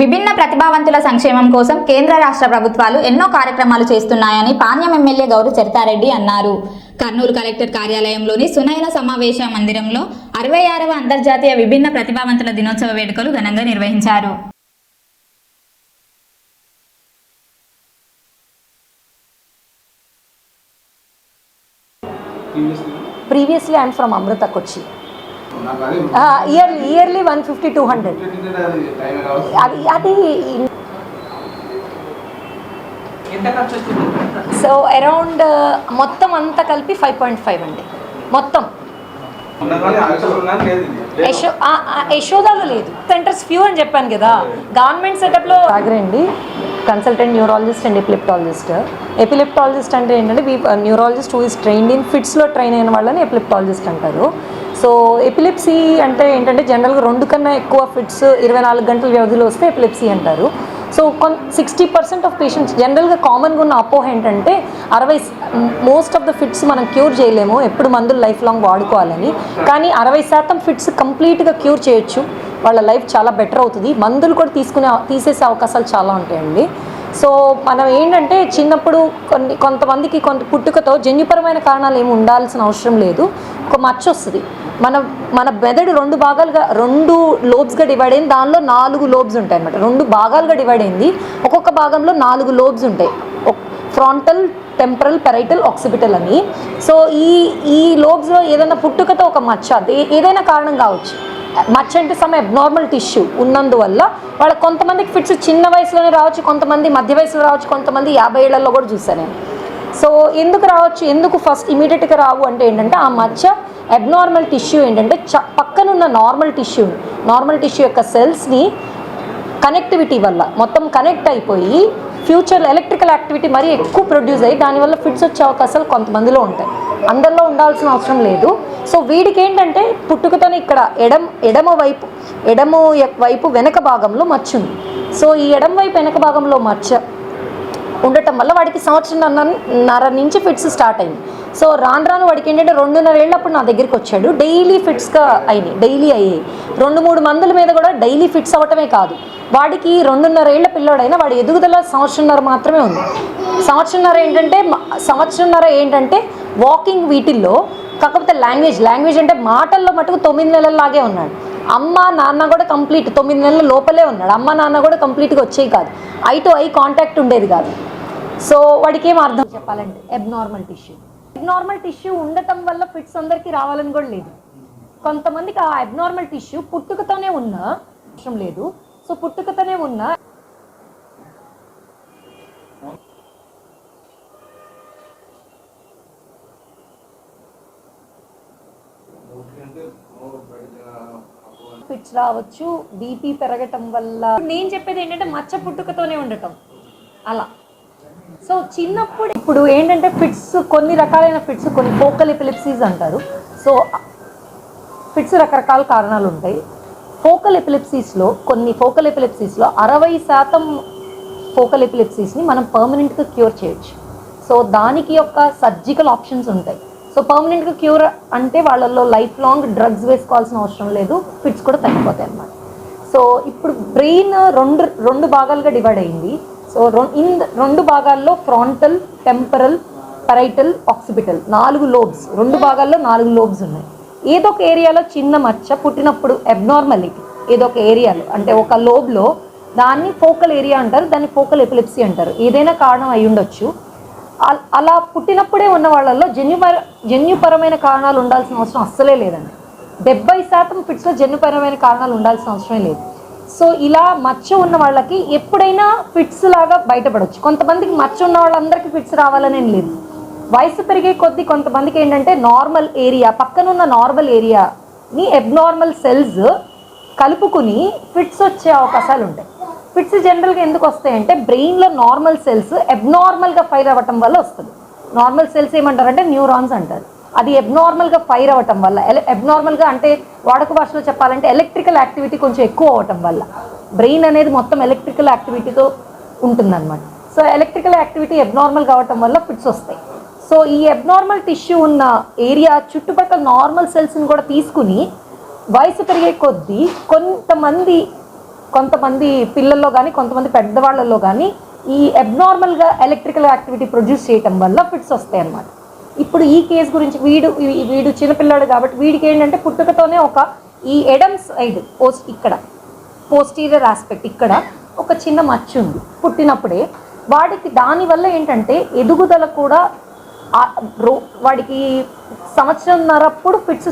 విభిన్న ప్రతిభావంతుల సంక్షేమం కోసం కేంద్ర రాష్ట్ర ప్రభుత్వాలు ఎన్నో కార్యక్రమాలు చేస్తున్నాయని పాణ్యం ఎమ్మెల్యే గౌరు చరితారెడ్డి అన్నారు. కర్నూలు కలెక్టర్ కార్యాలయంలోని సునయన సమావేశ మందిరంలో అరవై ఆరవ అంతర్జాతీయ విభిన్న ప్రతిభావంతుల దినోత్సవ వేడుకలు ఘనంగా నిర్వహించారు. Previously I'm from Amrita Kochi yearly yearly one fifty two hundred అది అది సో అరౌండ్ మొత్తం అంతా కలిపి ఫైవ్ పాయింట్ ఫైవ్ అండి. మొత్తం. యశోదాలో లేదు. సెంటర్స్ ఫ్యూ అని చెప్పాను కదా. గవర్నమెంట్ సెటప్లో అండి consultant neurologist and epileptologist epileptologist అంటే ఏంటంటే we neurologist who is trained in ఫిట్స్లో train అయిన వాళ్ళని ఎపిలిప్టాలజిస్ట్ అంటారు. సో ఎపిలిప్సీ అంటే ఏంటంటే జనరల్గా రెండు కన్నా ఎక్కువ ఫిట్స్ ఇరవై నాలుగు గంటల వ్యవధిలో వస్తే ఎపిలిప్సీ అంటారు. సో కొన్ సిక్స్టీ పర్సెంట్ ఆఫ్ పేషెంట్స్ జనరల్గా కామన్గా ఉన్న అపోహ ఏంటంటే అరవై మోస్ట్ ఆఫ్ ద ఫిట్స్ మనం క్యూర్ చేయలేము ఎప్పుడు మందులు లైఫ్ లాంగ్ వాడుకోవాలని. కానీ అరవై శాతం ఫిట్స్ కంప్లీట్గా క్యూర్ చేయొచ్చు. వాళ్ళ లైఫ్ చాలా బెటర్ అవుతుంది. మందులు కూడా తీసుకునే తీసేసే అవకాశాలు చాలా ఉంటాయండి. సో మనం ఏంటంటే చిన్నప్పుడు కొన్ని కొంతమందికి కొంత పుట్టుకతో జన్యుపరమైన కారణాలు ఏమి ఉండాల్సిన అవసరం లేదు. ఒక మచ్చ వస్తుంది. మన మన మెదడు రెండు భాగాలుగా రెండు లోబ్స్గా డివైడ్ అయింది. దానిలో నాలుగు లోబ్స్ ఉంటాయి అన్నమాట. రెండు భాగాలుగా డివైడ్ అయింది. ఒక్కొక్క భాగంలో నాలుగు లోబ్స్ ఉంటాయి. ఫ్రాంటల్ టెంపరల్ పెరైటల్ ఆక్సిపిటల్ అని. సో ఈ ఈ లోబ్స్లో ఏదైనా పుట్టుకతో ఒక మచ్చ ఏదైనా కారణం కావచ్చు. మర్చెంట్ సమ్ అబ్నార్మల్ టిష్యూ ఉన్నందువల్ల వాళ్ళ కొంతమందికి ఫిట్స్ చిన్న వయసులోనే రావచ్చు కొంతమంది మధ్య వయసులో రావచ్చు కొంతమంది యాభై ఏళ్ళలో కూడా చూసాను నేను. సో ఎందుకు రావచ్చు ఎందుకు ఫస్ట్ ఇమీడియట్గా రావు అంటే ఏంటంటే ఆ మచ్చ అబ్నార్మల్ టిష్యూ ఏంటంటే చ పక్కనున్న నార్మల్ టిష్యూ నార్మల్ టిష్యూ యొక్క సెల్స్ని కనెక్టివిటీ వల్ల మొత్తం కనెక్ట్ అయిపోయి ఫ్యూచర్లో ఎలక్ట్రికల్ యాక్టివిటీ మరీ ఎక్కువ ప్రొడ్యూస్ అయ్యి దానివల్ల ఫిట్స్ వచ్చే అవకాశాలు కొంతమందిలో ఉంటాయి. అందరిలో ఉండాల్సిన అవసరం లేదు. సో వీడికి ఏంటంటే పుట్టుకతోనే ఇక్కడ ఎడం ఎడమ వైపు ఎడమ వైపు వెనక భాగంలో మచ్చ ఉంది సో ఈ ఎడమ వైపు వెనక భాగంలో మచ్చ ఉండటం వల్ల వాడికి సంవత్సరంన్నర నుంచి ఫిట్స్ స్టార్ట్ అయింది. సో రాను రాను వాడికి ఏంటంటే రెండున్నర ఏళ్ళప్పుడు నా దగ్గరికి వచ్చాడు. డైలీ ఫిట్స్గా అయినాయి డైలీ అయ్యాయి. రెండు మూడు మందుల మీద కూడా డైలీ ఫిట్స్ అవ్వటమే కాదు. వాడికి రెండున్నర ఏళ్ళ పిల్లోడైనా వాడి ఎదుగుదల సంవత్సరంన్నర మాత్రమే ఉంది. సంవత్సరంన్నర ఏంటంటే సంవత్సరంన్నర ఏంటంటే వాకింగ్ వీటిల్లో కాకపోతే లాంగ్వేజ్ లాంగ్వేజ్ అంటే మాటల్లో మటుకు తొమ్మిది నెలల్లాగే ఉన్నాడు. అమ్మ నాన్న కూడా కంప్లీట్ తొమ్మిది నెలల లోపలే ఉన్నాడు. అమ్మ నాన్న కూడా కంప్లీట్గా వచ్చేవి కాదు. ఐ టు ఐ కాంటాక్ట్ ఉండేది కాదు. సో వాడికి ఏం అర్థం చెప్పాలంటే ఎబ్నార్మల్ టిష్యూ అబ్నార్మల్ టిష్యూ ఉండటం వల్ల ఫిట్స్ అందరికీ రావాలని కూడా లేదు. కొంతమందికి ఆ అబ్నార్మల్ టిష్యూ పుట్టుకతోనే ఉన్న అవసరం లేదు. సో పుట్టుకతోనే ఉన్న. ఫిట్స్ రావచ్చు బీపీ పెరగటం వల్ల. నేను చెప్పేది ఏంటంటే మచ్చ పుట్టుకతోనే ఉండటం. అలా. సో చిన్నప్పుడు ఇప్పుడు ఏంటంటే ఫిట్స్ కొన్ని రకాలైన ఫిట్స్ కొన్ని ఫోకల్ ఎపిలిప్సీస్ అంటారు. సో ఫిట్స్ రకరకాల కారణాలు ఉంటాయి. ఫోకల్ ఎపిలెప్సీస్లో కొన్ని ఫోకల్ ఎపిలెప్సీస్లో అరవై శాతం ఫోకల్ ఎపిలెప్సీస్ని మనం పర్మనెంట్గా క్యూర్ చేయొచ్చు. సో దానికి యొక్క సర్జికల్ ఆప్షన్స్ ఉంటాయి. సో పర్మనెంట్గా క్యూర్ అంటే వాళ్ళల్లో లైఫ్ లాంగ్ డ్రగ్స్ వేసుకోవాల్సిన అవసరం లేదు ఫిట్స్ కూడా తగ్గిపోతాయి అన్నమాట. సో ఇప్పుడు బ్రెయిన్ రెండు రెండు భాగాలుగా డివైడ్ అయింది. సో ఇన్ రెండు భాగాల్లో ఫ్రాంటల్ టెంపరల్ పరైటల్ ఆక్సిపిటల్ నాలుగు లోబ్స్ రెండు భాగాల్లో నాలుగు లోబ్స్ ఉన్నాయి. ఏదో ఒక ఏరియాలో చిన్న మచ్చ పుట్టినప్పుడు అబ్నార్మాలిటీ ఏదో ఒక ఏరియాలో అంటే ఒక లోబ్లో దాన్ని ఫోకల్ ఏరియా అంటారు దాన్ని ఫోకల్ ఎపిలిప్సీ అంటారు. ఏదైనా కారణం అయి ఉండొచ్చు. అలా పుట్టినప్పుడే ఉన్న వాళ్ళల్లో జన్యుపర జన్యుపరమైన కారణాలు ఉండాల్సిన అవసరం అస్సలే లేదండి. డెబ్బై శాతం ఫిట్స్లో జన్యుపరమైన కారణాలు ఉండాల్సిన అవసరమే లేదు. సో ఇలా మచ్చ ఉన్న వాళ్ళకి ఎప్పుడైనా ఫిట్స్ లాగా బయటపడవచ్చు కొంతమందికి మచ్చ ఉన్న వాళ్ళందరికీ ఫిట్స్ రావాలనేం లేదు. వయసు పెరిగే కొద్దీ కొంతమందికి ఏంటంటే నార్మల్ ఏరియా పక్కనున్న నార్మల్ ఏరియాని ఎబ్నార్మల్ సెల్స్ కలుపుకుని ఫిట్స్ వచ్చే అవకాశాలు ఉంటాయి. ఫిట్స్ జనరల్గా ఎందుకు వస్తాయంటే బ్రెయిన్లో నార్మల్ సెల్స్ ఎబ్నార్మల్గా ఫైర్ అవ్వటం వల్ల వస్తుంది. నార్మల్ సెల్స్ ఏమంటారంటే న్యూరాన్స్ అంటారు. అది ఎబ్నార్మల్గా ఫైర్ అవ్వటం వల్ల ఎబ్నార్మల్గా అంటే వాడక భాషలో చెప్పాలంటే ఎలక్ట్రికల్ యాక్టివిటీ కొంచెం ఎక్కువ అవ్వటం వల్ల బ్రెయిన్ అనేది మొత్తం ఎలక్ట్రికల్ యాక్టివిటీతో ఉంటుందన్నమాట. సో ఎలక్ట్రికల్ యాక్టివిటీ ఎబ్నార్మల్ కావటం వల్ల ఫిట్స్ వస్తాయి. సో ఈ అబ్నార్మల్ టిష్యూ ఉన్న ఏరియా చుట్టుపక్కల నార్మల్ సెల్స్ని కూడా తీసుకుని వయసు పెరిగే కొద్దీ కొంతమంది కొంతమంది పిల్లల్లో కానీ కొంతమంది పెద్దవాళ్ళల్లో కానీ ఈ అబ్నార్మల్గా ఎలక్ట్రికల్ యాక్టివిటీ ప్రొడ్యూస్ చేయటం వల్ల ఫిట్స్ వస్తాయి అన్నమాట ఇప్పుడు ఈ కేసు గురించి వీడు వీడు చిన్నపిల్లాడు కాబట్టి వీడికి ఏంటంటే పుట్టుకతోనే ఒక ఈ ఎడమ్ సైడ్ పోస్ట్ ఇక్కడ పోస్టీరియర్ ఆస్పెక్ట్ ఇక్కడ ఒక చిన్న మచ్చు ఉంది పుట్టినప్పుడే వాడికి దానివల్ల ఏంటంటే ఎదుగుదల కూడా వాడికి సంవత్సరంన్నరప్పుడు ఫిట్స్